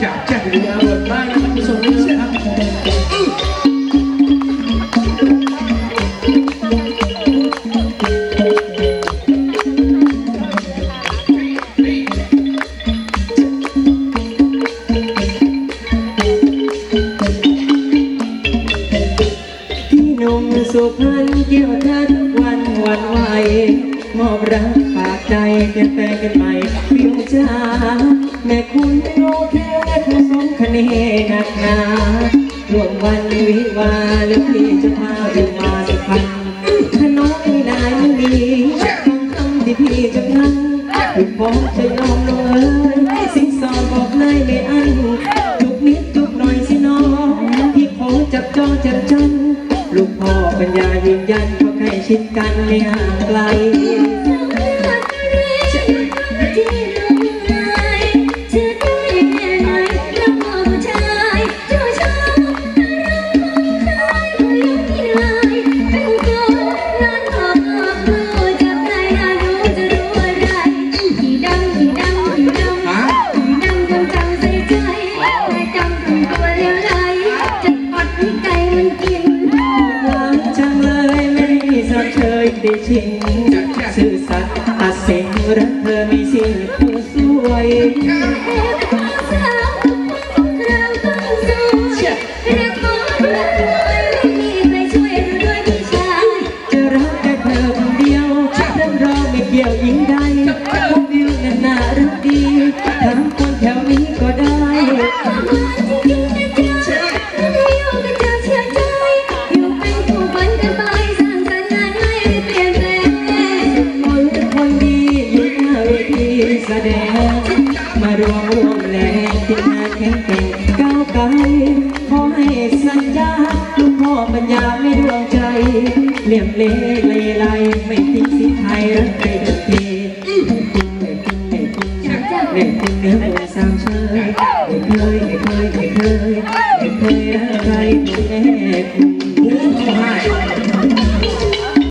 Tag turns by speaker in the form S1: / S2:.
S1: Capcah dengan abad lain Indonesia
S2: Nông sụp hơn chiều thân quan hoàn hoài มอบรักฝากใจเปลี่ยนแปลงกันใหม่วิวจ้าแม่คุณไม่โอเคคงสมคะเนหนักหนารวมวันวิวาแล้วพี่จะพาไปมาสักพันถ้าน้อยนายไม่มีคงคำที่พี่จะนั้นคุณพร้อมจะยอมลงเอยสิ่งสอนบอกเลยไม่อันทุกนิดทุกหน่อยสิน้องพี่ขอจับจองจับจันลูกพ่อปัญญายืนยันว่าใกล้ชิดกันไม่ห่างไกล ได้ชินซื่อสัตย์ตัดสินรักเธอไม่สิ้นผู้สวยจะรักแต่เธอคนเดียวรับรองไม่เกี่ยวหญิงใดคนเดียวนั้นน่ารักดีถามคนแถวนี้ก็ได้ แสดง มารวมรวมแรงทีมงานแข็งแกร่งก้าวไกลขอให้สัญญาลูกพ่อปัญญาไม่ดวงใจเหลี่ยมเล่เลไลไม่ทิ้งสิไทยรักไปทุกทีให้คุณให้คุณให้คุณให้คุณเนื้อเป็นสามเชยไม่เคยไม่เคยไม่เคยไม่เคยรักใครเหมือนแม่คุณ